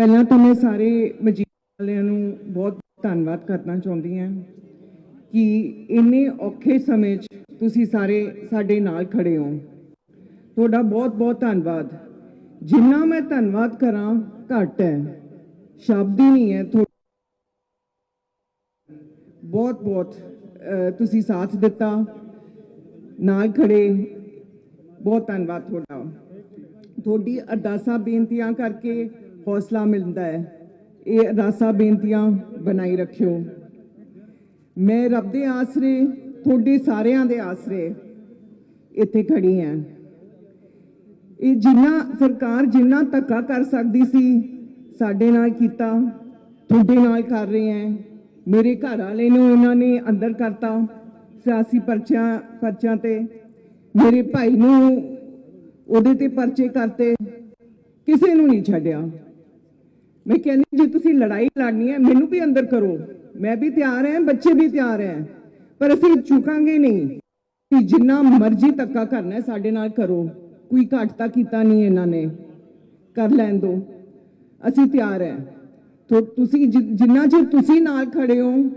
ਪਹਿਲਾਂ ਤਾਂ ਮੈਂ ਸਾਰੇ ਮਜੀਦ ਵਾਲਿਆਂ ਨੂੰ ਬਹੁਤ ਧੰਨਵਾਦ ਕਰਨਾ ਚਾਹੁੰਦੀ ਹਾਂ ਕਿ ਇੰਨੇ ਔਖੇ ਸਮੇਂ 'ਚ ਤੁਸੀਂ ਸਾਰੇ ਸਾਡੇ ਨਾਲ ਖੜੇ ਹੋ। ਤੁਹਾਡਾ ਬਹੁਤ ਬਹੁਤ ਧੰਨਵਾਦ। ਜਿੰਨਾ ਮੈਂ ਧੰਨਵਾਦ ਕਰਾਂ, ਘੱਟ ਹੈ। ਸ਼ਬਦ ਹੀ ਨਹੀਂ ਹੈ ਤੁਹਾਡਾ। ਬਹੁਤ ਬਹੁਤ ਤੁਸੀਂ ਸਾਥ ਦਿੱਤਾ। ਨਾਲ ਖੜੇ। ਬਹੁਤ ਧੰਨਵਾਦ ਤੁਹਾਡਾ। ਤੁਹਾਡੀ ਅਰਦਾਸਾਂ ਬੇਨਤੀਆਂ ਕਰਕੇ ਹੌਸਲਾ ਮਿਲਦਾ ਹੈ। ਇਹ ਅਰਦਾਸਾਂ, ਬੇਨਤੀਆਂ ਬਣਾਈ ਰੱਖਿਓ। ਮੈਂ ਰੱਬ ਦੇ ਆਸਰੇ, ਤੁਹਾਡੇ ਸਾਰਿਆਂ ਦੇ ਆਸਰੇ ਇੱਥੇ ਖੜੀ ਹਾਂ। ਇਹ ਜਿੰਨਾ ਸਰਕਾਰ ਜਿੰਨਾ ਧੱਕਾ ਕਰ ਸਕਦੀ ਸੀ, ਸਾਡੇ ਨਾਲ ਕੀਤਾ, ਤੁਹਾਡੇ ਨਾਲ ਕਰ ਰਹੇ ਹੈ। ਮੇਰੇ ਘਰ ਵਾਲੇ ਨੂੰ ਇਹਨਾਂ ਨੇ ਅੰਦਰ ਕਰਤਾ, ਸਿਆਸੀ ਪਰਚਿਆਂ ਪਰਚਿਆਂ ਤੇ। ਮੇਰੇ ਭਾਈ ਨੂੰ ਉਹਦੇ ਤੇ ਪਰਚੇ ਕਰਤੇ। ਕਿਸੇ ਨੂੰ ਨਹੀਂ ਛੱਡਿਆ। ਮੈਂ ਕਹਿੰਦੀ, ਜੇ ਤੁਸੀਂ ਲੜਾਈ ਲੜਨੀ ਹੈ, ਮੈਨੂੰ ਵੀ ਅੰਦਰ ਕਰੋ। ਮੈਂ ਵੀ ਤਿਆਰ ਹਾਂ, ਬੱਚੇ ਵੀ ਤਿਆਰ ਹੈ। ਪਰ ਅਸੀਂ ਝੁਕਾਂਗੇ ਨਹੀਂ। ਕਿ ਜਿੰਨਾ ਮਰਜ਼ੀ ਧੱਕਾ ਕਰਨਾ ਸਾਡੇ ਨਾਲ ਕਰੋ। ਕੋਈ ਘੱਟ ਤਾਂ ਕੀਤਾ ਨਹੀਂ ਇਹਨਾਂ ਨੇ। ਕਰ ਲੈਣ ਦੋ। ਅਸੀਂ ਤਿਆਰ ਹੈ। ਤੋ ਤੁਸੀਂ ਜਿੰਨਾ ਚਿਰ ਤੁਸੀਂ ਨਾਲ ਖੜੇ ਹੋ,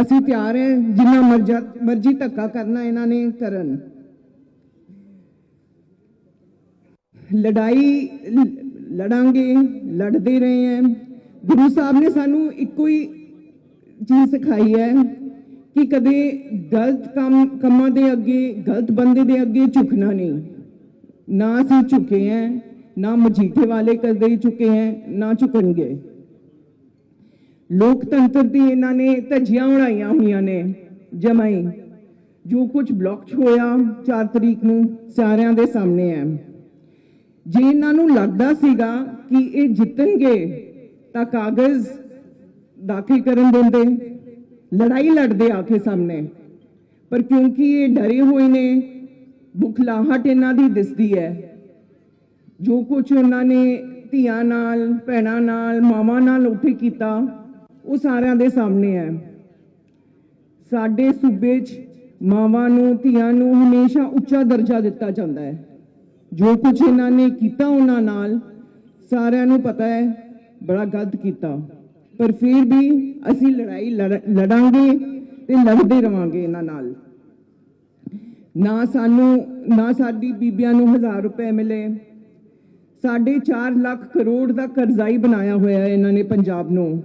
ਅਸੀਂ ਤਿਆਰ ਹੈ। ਜਿੰਨਾ ਮਰਜ਼ਾ, ਮਰਜ਼ੀ ਧੱਕਾ ਕਰਨਾ ਇਹਨਾਂ ਨੇ ਕਰਨ। ਲੜਾਈ ਲੜਾਂਗੇ, ਲੜਦੇ ਰਹੇ ਹੈ ਗੁਰੂ ਸਾਹਿਬ ਨੇ ਸਾਨੂੰ ਇੱਕੋ ਹੀ ਚੀਜ਼ ਸਿਖਾਈ ਹੈ ਕਿ ਕਦੇ ਗਲਤ ਕੰਮ, ਕੰਮਾਂ ਦੇ ਅੱਗੇ, ਗਲਤ ਬੰਦੇ ਦੇ ਅੱਗੇ ਝੁਕਣਾ ਨਹੀਂ। ਨਾ ਅਸੀਂ ਝੁਕੇ ਹੈ ਨਾ ਮਜੀਠੇ ਵਾਲੇ ਕਦੇ ਹੀ ਝੁਕੇ ਹੈ ਨਾ ਝੁਕਣਗੇ। ਲੋਕਤੰਤਰ ਦੀ ਇਹਨਾਂ ਨੇ ਧੱਜੀਆਂ ਉਡਾਈਆਂ ਹੋਈਆਂ ਨੇ, ਜਮਾਈ। ਜੋ ਕੁਝ ਬਲੌਕ ਹੋਇਆ 4 ਤਰੀਕ ਨੂੰ ਸਾਰਿਆਂ ਦੇ ਸਾਹਮਣੇ ਹੈ ਜੇ ਇਹਨਾਂ ਨੂੰ ਲੱਗਦਾ ਸੀਗਾ ਕਿ ਇਹ ਜਿੱਤਣਗੇ, ਤਾਂ ਕਾਗਜ਼ ਦਾਖਲ ਕਰਨ ਦਿੰਦੇ, ਲੜਾਈ ਲੜਦੇ ਆ ਕੇ ਸਾਹਮਣੇ। ਪਰ ਕਿਉਂਕਿ ਇਹ ਡਰੇ ਹੋਏ ਨੇ, ਬੁਖਲਾਹਟ ਇਹਨਾਂ ਦੀ ਦਿਸਦੀ ਹੈ। ਜੋ ਕੁਝ ਉਹਨਾਂ ਨੇ ਧੀਆਂ ਨਾਲ, ਭੈਣਾਂ ਨਾਲ, ਮਾਵਾਂ ਨਾਲ ਉੱਠੇ ਕੀਤਾ, ਉਹ ਸਾਰਿਆਂ ਦੇ ਸਾਹਮਣੇ ਹੈ। ਸਾਡੇ ਸੂਬੇ 'ਚ ਮਾਵਾਂ ਨੂੰ, ਧੀਆਂ ਨੂੰ ਹਮੇਸ਼ਾ ਉੱਚਾ ਦਰਜਾ ਦਿੱਤਾ ਜਾਂਦਾ ਹੈ। ਜੋ ਕੁਝ ਇਹਨਾਂ ਨੇ ਕੀਤਾ ਉਹਨਾਂ ਨਾਲ, ਸਾਰਿਆਂ ਨੂੰ ਪਤਾ ਹੈ, ਬੜਾ ਗਲਤ ਕੀਤਾ। ਪਰ ਫਿਰ ਵੀ ਅਸੀਂ ਲੜਾਈ ਲੜ- ਲੜਾਂਗੇ ਤੇ ਲੜਦੇ ਰਵਾਂਗੇ ਇਹਨਾਂ ਨਾਲ। ਨਾ ਸਾਨੂੰ, ਨਾ ਸਾਡੀ ਬੀਬੀਆਂ ਨੂੰ 1000 ਰੁਪਏ ਮਿਲੇ। ਸਾਡੇ 4 ਲੱਖ ਕਰੋੜ ਦਾ ਕਰਜ਼ਾਈ ਬਣਾਇਆ ਹੋਇਆ ਹੈ ਇਹਨਾਂ ਨੇ ਪੰਜਾਬ ਨੂੰ।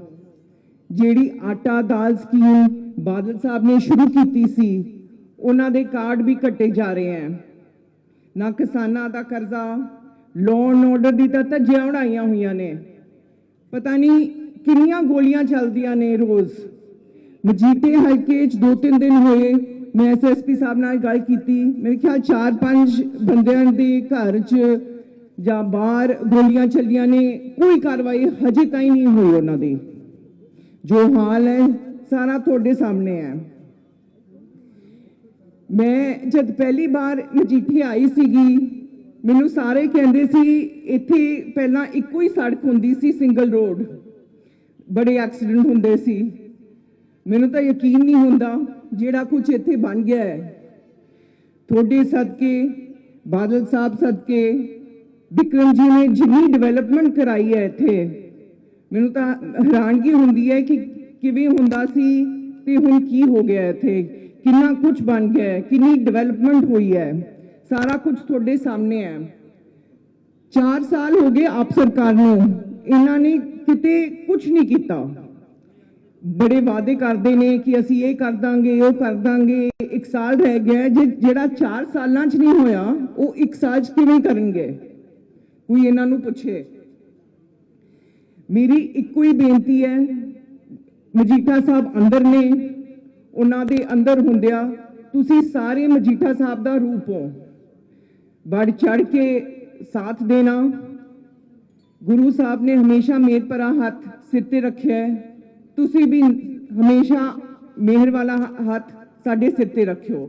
ਜਿਹੜੀ ਆਟਾ ਦਾਲ ਸਕੀਮ ਬਾਦਲ ਸਾਹਿਬ ਨੇ ਸ਼ੁਰੂ ਕੀਤੀ ਸੀ, ਉਹਨਾਂ ਦੇ ਕਾਰਡ ਵੀ ਕੱਟੇ ਜਾ ਰਹੇ ਹੈ। ਨਾ ਕਿਸਾਨਾਂ ਦਾ ਕਰਜ਼ਾ ਲੋਨ ਆਰਡਰ ਦੀ ਤਾਂ ਧੱਜੀਆਂ ਉਡਾਈਆਂ ਹੋਈਆਂ ਨੇ। ਪਤਾ ਨਹੀਂ ਕਿੰਨੀਆਂ ਗੋਲੀਆਂ ਚੱਲਦੀਆਂ ਨੇ ਰੋਜ਼। ਮਜੀਠੇ ਹਲਕੇ 'ਚ ਦੋ ਤਿੰਨ ਦਿਨ ਹੋਏ, ਮੈਂ ਐਸਐਸਪੀ ਸਾਹਿਬ ਨਾਲ ਗੱਲ ਕੀਤੀ। ਮੇਰੇ ਖਿਆਲ 4-5 ਬੰਦਿਆਂ ਦੇ ਘਰ 'ਚ ਜਾਂ ਬਾਹਰ ਗੋਲੀਆਂ ਚੱਲੀਆਂ ਨੇ, ਕੋਈ ਕਾਰਵਾਈ ਹਜੇ ਤਾਈਂ ਨਹੀਂ ਹੋਈ ਉਹਨਾਂ ਦੀ। ਜੋ ਹਾਲ ਹੈ, ਸਾਰਾ ਤੁਹਾਡੇ ਸਾਹਮਣੇ ਹੈ। ਮੈਂ ਜਦ ਪਹਿਲੀ ਵਾਰ ਮਜੀਠੀ ਆਈ ਸੀਗੀ, ਮੈਨੂੰ ਸਾਰੇ ਕਹਿੰਦੇ ਸੀ, ਇੱਥੇ ਪਹਿਲਾਂ ਇੱਕੋ ਹੀ ਸੜਕ ਹੁੰਦੀ ਸੀ ਸਿੰਗਲ ਰੋਡ ਬੜੇ ਐਕਸੀਡੈਂਟ ਹੁੰਦੇ ਸੀ। ਮੈਨੂੰ ਤਾਂ ਯਕੀਨ ਨਹੀਂ ਹੁੰਦਾ ਜਿਹੜਾ ਕੁਝ ਇੱਥੇ ਬਣ ਗਿਆ ਹੈ। ਤੁਹਾਡੇ ਸਦਕੇ, ਬਾਦਲ ਸਾਹਿਬ ਸਦਕੇ, ਵਿਕਰਮ ਜੀ ਨੇ ਜਿੰਨੀ ਡਿਵੈਲਪਮੈਂਟ ਕਰਾਈ ਹੈ ਇੱਥੇ, ਮੈਨੂੰ ਤਾਂ ਹੈਰਾਨਗੀ ਹੁੰਦੀ ਹੈ ਕਿ ਕਿਵੇਂ ਹੁੰਦਾ ਸੀ ਤੇ ਹੁਣ ਕੀ ਹੋ ਗਿਆ ਇੱਥੇ। ਕਿੰਨਾ ਕੁਝ ਬਣ ਗਿਆ ਹੈ, ਕਿੰਨੀ ਡਿਵੈਲਪਮੈਂਟ ਹੋਈ ਹੈ, ਸਾਰਾ ਕੁਝ ਤੁਹਾਡੇ ਸਾਹਮਣੇ ਹੈ। 4 ਸਾਲ ਹੋ ਗਏ ਆਪ ਸਰਕਾਰ ਨੂੰ, ਇਹਨਾਂ ਨੇ ਕਿਤੇ ਕੁਝ ਨਹੀਂ ਕੀਤਾ। ਬੜੇ ਵਾਅਦੇ ਕਰਦੇ ਨੇ ਕਿ ਅਸੀਂ ਇਹ ਕਰ ਦਾਂਗੇ, ਉਹ ਕਰ ਦਾਂਗੇ, ਇੱਕ ਸਾਲ ਰਹਿ ਗਿਆ ਜੇ, ਜਿਹੜਾ 4 ਸਾਲਾਂ 'ਚ ਨਹੀਂ ਹੋਇਆ, ਉਹ ਇੱਕ ਸਾਲ 'ਚ ਕਿਵੇਂ ਕਰਨਗੇ? ਕੋਈ ਇਹਨਾਂ ਨੂੰ ਪੁੱਛੇ। ਮੇਰੀ ਇੱਕੋ ਹੀ ਬੇਨਤੀ ਹੈ, ਮਜੀਠਾ ਸਾਹਿਬ ਅੰਦਰ ਨੇ ਉਹਨਾਂ ਦੇ ਅੰਦਰ ਹੁੰਦਿਆਂ ਤੁਸੀਂ ਸਾਰੇ ਮਜੀਠਾ ਸਾਹਿਬ ਦਾ ਰੂਪ ਹੋ। ਵੱਡ ਚੜ ਕੇ ਸਾਥ ਦੇਣਾ। ਗੁਰੂ ਸਾਹਿਬ ਨੇ ਹਮੇਸ਼ਾ ਮੇਰ ਭਰਾ ਹੱਥ ਸਿਰ ਤੇ ਰੱਖਿਆ ਤੁਸੀਂ ਵੀ ਹਮੇਸ਼ਾ ਮਿਹਰ ਵਾਲਾ ਹੱਥ ਸਾਡੇ ਸਿਰ ਤੇ ਰੱਖਿਓ।